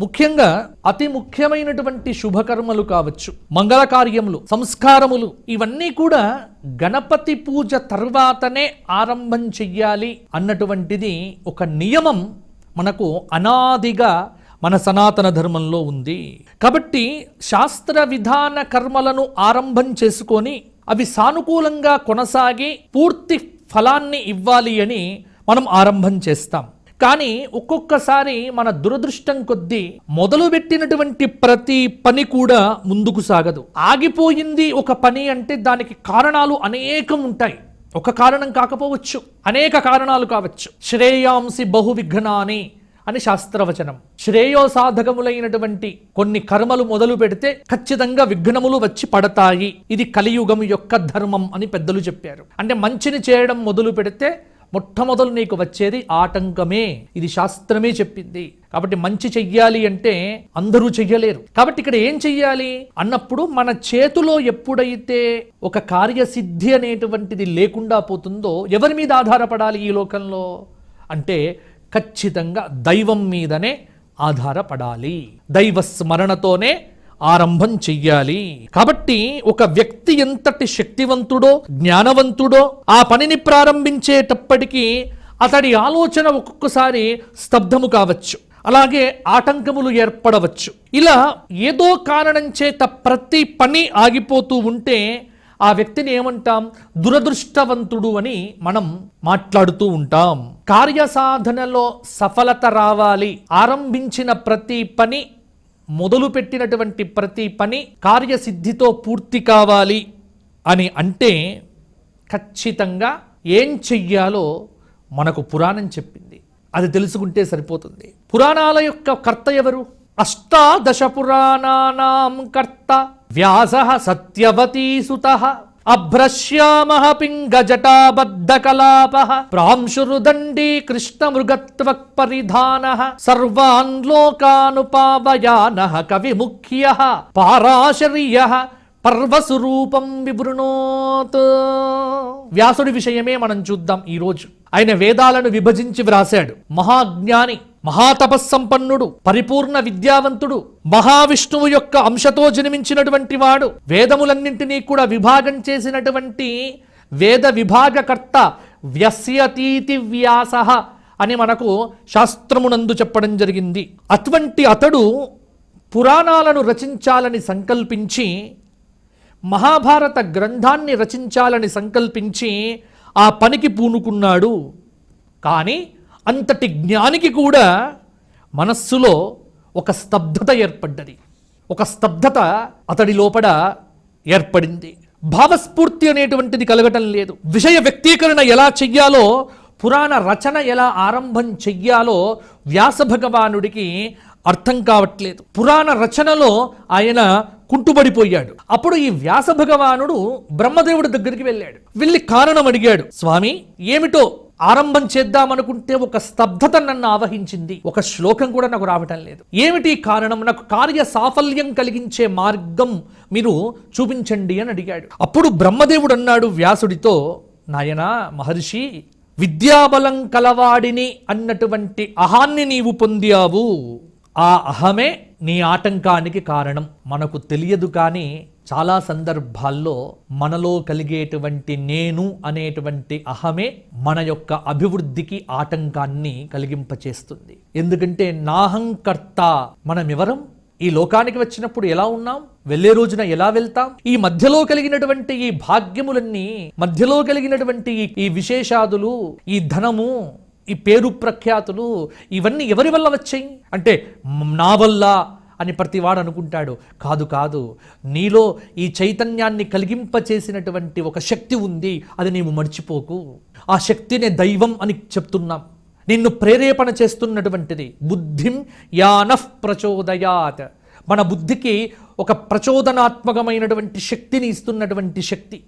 ముఖ్యంగా అతి ముఖ్యమైనటువంటి శుభకర్మలు కావచ్చు మంగళ కార్యములు సంస్కారములు ఇవన్నీ కూడా గణపతి పూజ తర్వాతనే ఆరంభం చెయ్యాలి అన్నటువంటిది ఒక నియమం మనకు అనాదిగా మన సనాతన ధర్మంలో ఉంది. కాబట్టి శాస్త్ర విధాన కర్మలను ఆరంభం చేసుకొని అవి సానుకూలంగా కొనసాగి పూర్తి ఫలాన్ని ఇవ్వాలి అని మనం ఆరంభం చేస్తాం. కానీ ఒక్కొక్కసారి మన దురదృష్టం కొద్దీ మొదలుపెట్టినటువంటి ప్రతి పని కూడా ముందుకు సాగదు. ఆగిపోయింది ఒక పని అంటే దానికి కారణాలు అనేకం ఉంటాయి. ఒక కారణం కాకపోవచ్చు అనేక కారణాలు కావచ్చు. శ్రేయాంసి బహు విఘ్నాని అని శాస్త్రవచనం. శ్రేయో సాధకములైనటువంటి కొన్ని కర్మలు మొదలు పెడితే ఖచ్చితంగా విఘ్నములు వచ్చి పడతాయి. ఇది కలియుగం యొక్క ధర్మం అని పెద్దలు చెప్పారు. అంటే మంచిని చేయడం మొదలు పెడితే మొట్టమొదలు నీకు వచ్చేది ఆటంకమే. ఇది శాస్త్రమే చెప్పింది. కాబట్టి మంచి చెయ్యాలి అంటే అందరూ చెయ్యలేరు. కాబట్టి ఇక్కడ ఏం చెయ్యాలి? అన్నప్పుడు మన చేతిలో ఎప్పుడైతే ఒక కార్యసిద్ధి అనేటువంటిది లేకుండా పోతుందో ఎవరి మీద ఆధారపడాలి ఈ లోకంలో? అంటే ఖచ్చితంగా దైవం మీదనే ఆధారపడాలి. దైవ స్మరణతోనే ఆరంభం చెయ్యాలి. కాబట్టి ఒక వ్యక్తి ఎంతటి శక్తివంతుడో జ్ఞానవంతుడో ఆ పనిని ప్రారంభించేటప్పటికీ అతడి ఆలోచన ఒక్కొక్కసారి స్తబ్దము కావచ్చు. అలాగే ఆటంకములు ఏర్పడవచ్చు. ఇలా ఏదో కారణం చేత ప్రతి పని ఆగిపోతూ ఉంటే ఆ వ్యక్తిని ఏమంటాం? దురదృష్టవంతుడు అని మనం మాట్లాడుతూ ఉంటాం. కార్యసాధనలో సఫలత రావాలి. ఆరంభించిన ప్రతి పని మొదలు పెట్టినటువంటి ప్రతి పని కార్యసిద్ధితో పూర్తి కావాలి అని అంటే ఖచ్చితంగా ఏం చెయ్యాలో మనకు పురాణం చెప్పింది. అది తెలుసుకుంటే సరిపోతుంది. పురాణాల యొక్క కర్త ఎవరు? అష్టాదశ పురాణానాం కర్త. వ్యాస సత్యవతీసుత అభ్రశ్యామహ అభ్రశ్యామ పింగజటాబద్ధ కలాప ప్రాంశురుదండీ కృష్ణమృగత్వ పరిధాన సర్వాన్ లోకానుపావయాన కవి ముఖ్య పారాశర్య పర్వస్వరూపం వివృణోత్. వ్యాసుడి విషయమే మనం చూద్దాం ఈరోజు. ఆయన వేదాలను విభజించి వ్రాశాడు. మహాజ్ఞాని మహాతపస్సంపన్నుడు పరిపూర్ణ విద్యావంతుడు మహావిష్ణువు యొక్క అంశతో జన్మించినటువంటి వాడు. వేదములన్నింటినీ కూడా విభాగం చేసినటువంటి వేద విభాగకర్త వ్యస్యతీతి వ్యాస అని మనకు శాస్త్రమునందు చెప్పడం జరిగింది. అటువంటి అతడు పురాణాలను రచించాలని సంకల్పించి మహాభారత గ్రంథాన్ని రచించాలని సంకల్పించి ఆ పనికి పూనుకున్నాడు. కానీ అంతటి జ్ఞానికి కూడా మనస్సులో ఒక స్తబ్దత ఏర్పడ్డది. ఒక స్తబ్దత అతడి లోపల ఏర్పడింది. భావస్ఫూర్తి అనేటువంటిది కలగటం లేదు. విషయ వ్యక్తీకరణ ఎలా చెయ్యాలో పురాణ రచన ఎలా ఆరంభం చెయ్యాలో వ్యాస భగవానుడికి అర్థం కావట్లేదు. పురాణ రచనలో ఆయన కుంటుబడిపోయాడు. అప్పుడు ఈ వ్యాస భగవానుడు బ్రహ్మదేవుడి దగ్గరికి వెళ్ళాడు. వెళ్ళి కారణం అడిగాడు. స్వామి ఏమిటో ఆరంభం చేద్దామనుకుంటే ఒక స్తబ్దత నన్ను ఆవహించింది. ఒక శ్లోకం కూడా నాకు రావటం లేదు. ఏమిటి కారణం? నాకు కార్య సాఫల్యం కలిగించే మార్గం మీరు చూపించండి అని అడిగాడు. అప్పుడు బ్రహ్మదేవుడు అన్నాడు వ్యాసుడితో నాయనా మహర్షి విద్యాబలం కలవాడిని అన్నటువంటి అహాన్ని నీవు పొందావు. ఆ అహమే నీ ఆటంకానికి కారణం మనకు తెలియదు కానీ చాలా సందర్భాల్లో మనలో కలిగేటువంటి నేను అనేటువంటి అహమే మన యొక్క అభివృద్ధికి ఆటంకాన్ని కలిగింపచేస్తుంది. ఎందుకంటే నాహంకర్త మనం ఎవరం ఈ లోకానికి వచ్చినప్పుడు ఎలా ఉన్నాం? వెళ్ళే రోజున ఎలా వెళ్తాం? ఈ మధ్యలో కలిగినటువంటి ఈ భాగ్యములన్నీ మధ్యలో కలిగినటువంటి ఈ- విశేషాదులు ఈ ధనము ఈ పేరు ప్రఖ్యాతులు ఇవన్నీ ఎవరి వల్ల వచ్చాయి? అంటే నా వల్ల అని ప్రతివాడు అనుకుంటాడు. కాదు కాదు. నీలో ఈ చైతన్యాన్ని కలిగింపచేసినటువంటి ఒక శక్తి ఉంది అది నీవు మర్చిపోకు. ఆ శక్తినే దైవం అని చెప్తున్నాం. నిన్ను ప్రేరేపణ చేస్తున్నటువంటిది బుద్ధిం యానః ప్రచోదయాత్. మన బుద్ధికి ఒక ప్రచోదనాత్మకమైనటువంటి శక్తిని ఇస్తున్నటువంటి శక్తి.